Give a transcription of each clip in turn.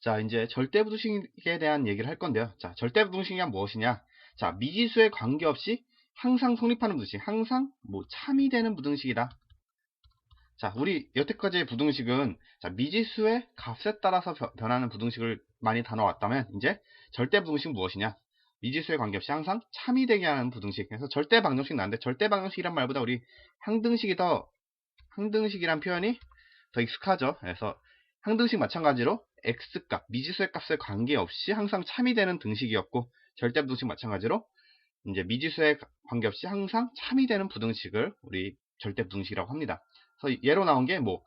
자, 이제 절대부등식에 대한 얘기를 할 건데요. 자, 절대부등식이 무엇이냐? 자, 미지수에 관계없이 항상 성립하는 부등식, 항상 뭐 참이 되는 부등식이다. 자, 우리 여태까지의 부등식은 자, 미지수의 값에 따라서 벼- 변하는 부등식을 많이 다뤄왔다면 이제 절대부등식은 무엇이냐? 미지수에 관계없이 항상 참이 되게 하는 부등식. 그래서 절대방정식 나는데 절대방정식이란 말보다 우리 항등식이 더 항등식이란 표현이 더 익숙하죠. 그래서 항등식 마찬가지로 x값, 미지수의 값에 관계없이 항상 참이 되는 등식이었고 절대부등식 마찬가지로 이제 미지수에 관계없이 항상 참이 되는 부등식을 우리 절대부등식이라고 합니다. 그래서 예로 나온 게 뭐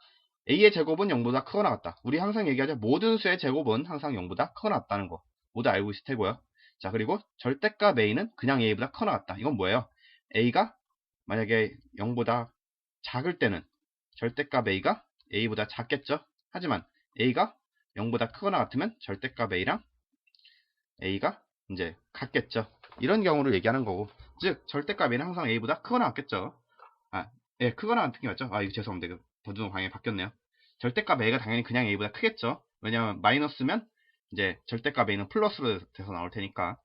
a의 제곱은 0보다 크거나 같다. 우리 항상 얘기하죠. 모든 수의 제곱은 항상 0보다 크거나 같다는 거. 모두 알고 있을 테고요. 자, 그리고 절대값 a는 그냥 a보다 크거나 같다. 이건 뭐예요? a가 만약에 0보다 작을 때는 절대값 a가 a보다 작겠죠. 하지만 a가 0보다 크거나 같으면 절대값 a랑 a가 이제 같겠죠. 이런 경우를 얘기하는 거고, 즉 절대값 a는 항상 a보다 크거나 같겠죠. 아, 예, 크거나 같은 게 맞죠? 아, 이거 죄송합니다. 더듬어 방향이 바뀌었네요. 절대값 a가 당연히 그냥 a보다 크겠죠. 왜냐하면 마이너스면 이제 절대값 a는 플러스로 돼서 나올 테니까.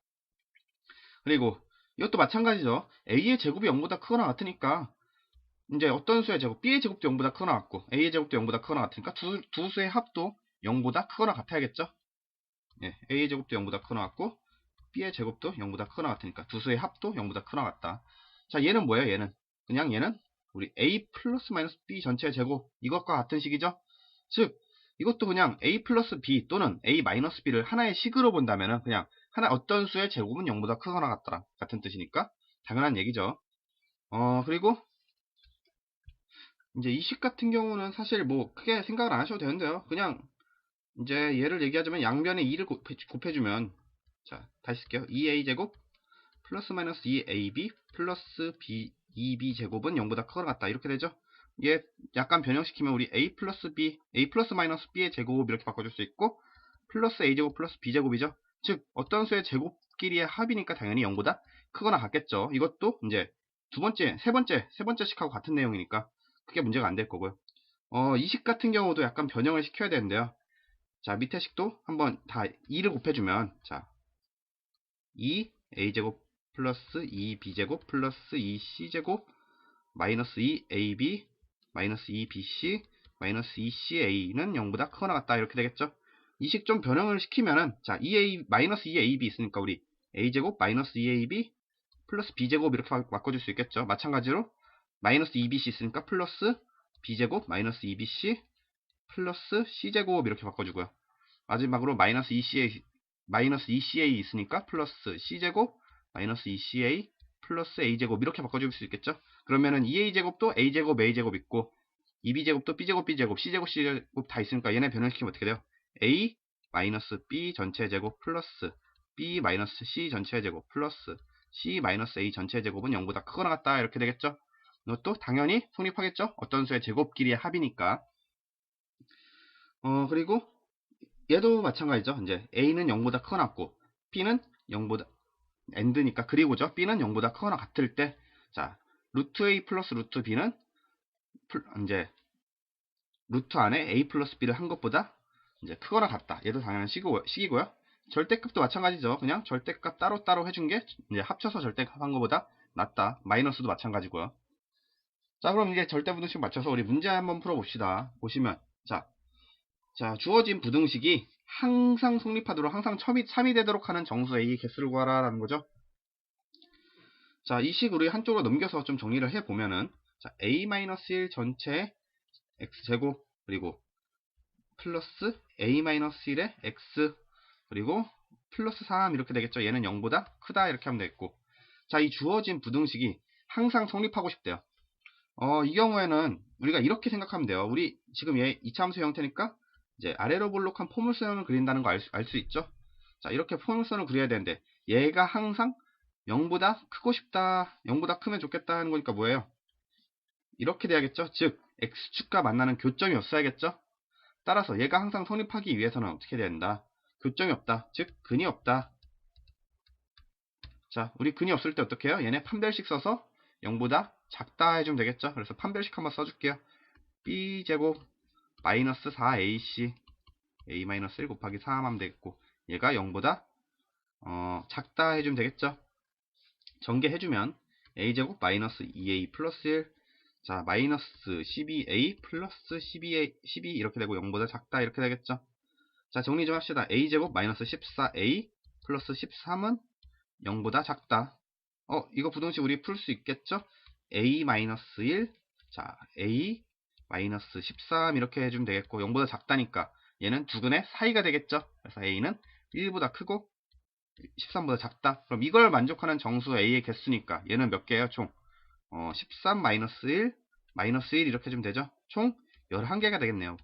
그리고 이것도 마찬가지죠. a의 제곱이 0보다 크거나 같으니까 이제 어떤 수의 제곱, b의 제곱도 0보다 크거나 같고 a의 제곱도 0보다 크거나 같으니까 두, 두 수의 합도 0보다 크거나 같아야겠죠. 예, a의 제곱도 0보다 크거나 같고 b의 제곱도 0보다 크거나 같으니까 두 수의 합도 0보다 크거나 같다. 자, 얘는 뭐예요? 얘는 그냥 얘는 우리 a 플러스 마이너스 b 전체 제곱 이것과 같은 식이죠. 즉 이것도 그냥 a 플러스 b 또는 a 마이너스 b를 하나의 식으로 본다면은 그냥 하나 어떤 수의 제곱은 0보다 크거나 같더라 같은 뜻이니까 당연한 얘기죠. 어 그리고 이제 이 식 같은 경우는 사실 뭐 크게 생각을 안 하셔도 되는데요. 그냥 이제 얘를 얘기하자면 양변에 2를 곱해, 주면자 다시 쓸게요. 2a 제곱 플러스 마이너스 2ab 플러스 b 2b 제곱은 0보다 크거나 같다 이렇게 되죠. 얘 약간 변형시키면 우리 a 플러스 b a 플러스 마이너스 b의 제곱 이렇게 바꿔줄 수 있고 플러스 a 제곱 플러스 b 제곱이죠. 즉 어떤 수의 제곱끼리의 합이니까 당연히 0보다 크거나 같겠죠. 이것도 이제 두 번째, 세 번째, 세 번째 식하고 같은 내용이니까 크게 문제가 안 될 거고요. 어, 이식 같은 경우도 약간 변형을 시켜야 되는데요. 자, 밑에 식도 한번 다 2를 곱해주면, 자, 2a제곱 플러스 2b제곱 플러스 2c제곱 마이너스 2ab 마이너스 2bc 마이너스 2ca는 0보다 크거나 같다 이렇게 되겠죠. 이 식 좀 변형을 시키면은 자 2a 마이너스 2ab 있으니까 우리 a제곱 마이너스 2ab 플러스 b제곱 이렇게 바- 바꿔줄 수 있겠죠. 마찬가지로 마이너스 2bc 있으니까 플러스 b제곱 마이너스 2bc 플러스 c제곱 이렇게 바꿔주고요. 마지막으로 마이너스 2ca 마이너스 2ca 있으니까 플러스 c제곱 마이너스 2ca 플러스 a제곱 이렇게 바꿔줄 수 있겠죠. 그러면은 2a제곱도 a제곱 a제곱 있고 2b제곱도 b제곱 b제곱 c제곱 c제곱 다 있으니까 얘네 변형시키면 어떻게 돼요? a 마이너스 b 전체 제곱 플러스 b 마이너스 c 전체 제곱 플러스 c 마이너스 a 전체 제곱은 0보다 크거나 같다 이렇게 되겠죠. 이것도 당연히 성립하겠죠. 어떤 수의 제곱끼리의 합이니까. 어 그리고 얘도 마찬가지죠. 이제 a는 0보다 크거나 같고 b는 0보다 end니까 그리고죠. b는 0보다 크거나 같을 때 자, 루트 a 플러스 루트 b는 플- 이제 루트 안에 a 플러스 b를 한 것보다 이제 크거나 같다. 얘도 당연한 식이고, 식이고요. 절대값도 마찬가지죠. 그냥 절대값 따로따로 해준 게 이제 합쳐서 절대값 한 것보다 낫다. 마이너스도 마찬가지고요. 자, 그럼 이제 절대부등식 맞춰서 우리 문제 한번 풀어봅시다. 보시면 자, 자 주어진 부등식이 항상 성립하도록 항상 첨이, 3이 되도록 하는 정수 A의 개수를 구하라라는 거죠. 자, 이식 우리 한쪽으로 넘겨서 좀 정리를 해보면은 자, A-1 전체 X제곱 그리고 플러스 A-1의 X 그리고 플러스 3 이렇게 되겠죠. 얘는 0보다 크다 이렇게 하면 되겠고 자, 이 주어진 부등식이 항상 성립하고 싶대요. 어, 이 경우에는 우리가 이렇게 생각하면 돼요. 우리 지금 얘 이차함수 형태니까 이제 아래로 볼록한 포물선을 그린다는 거 알수 있죠? 자, 이렇게 포물선을 그려야 되는데 얘가 항상 0보다 크고 싶다, 0보다 크면 좋겠다 하는 거니까 뭐예요? 이렇게 돼야겠죠? 즉, x축과 만나는 교점이 없어야겠죠? 따라서 얘가 항상 성립하기 위해서는 어떻게 돼야 된다? 교점이 없다. 즉, 근이 없다. 자, 우리 근이 없을 때 어떻게 해요? 얘네 판별식 써서 0보다 작다 해주면 되겠죠? 그래서 판별식 한번 써줄게요. b제곱 마이너스 4ac a-1 곱하기 3 하면 되겠고 얘가 0보다 어, 작다 해주면 되겠죠 전개해주면 a제곱 마이너스 2a 플러스 1 자, 마이너스 12a 플러스 12a, 12 이렇게 되고 0보다 작다 이렇게 되겠죠. 자, 정리 좀 합시다. a제곱 마이너스 14a 플러스 13은 0보다 작다. 어, 이거 부동식 우리 풀 수 있겠죠? a 마이너스 1, 자, a 마이너스 13 이렇게 해주면 되겠고 0보다 작다니까 얘는 두근의 사이가 되겠죠? 그래서 a는 1보다 크고 13보다 작다. 그럼 이걸 만족하는 정수 a의 개수니까 얘는 몇 개예요? 총 어, 13 마이너스 1 마이너스 1 이렇게 해주면 되죠? 총 11개가 되겠네요.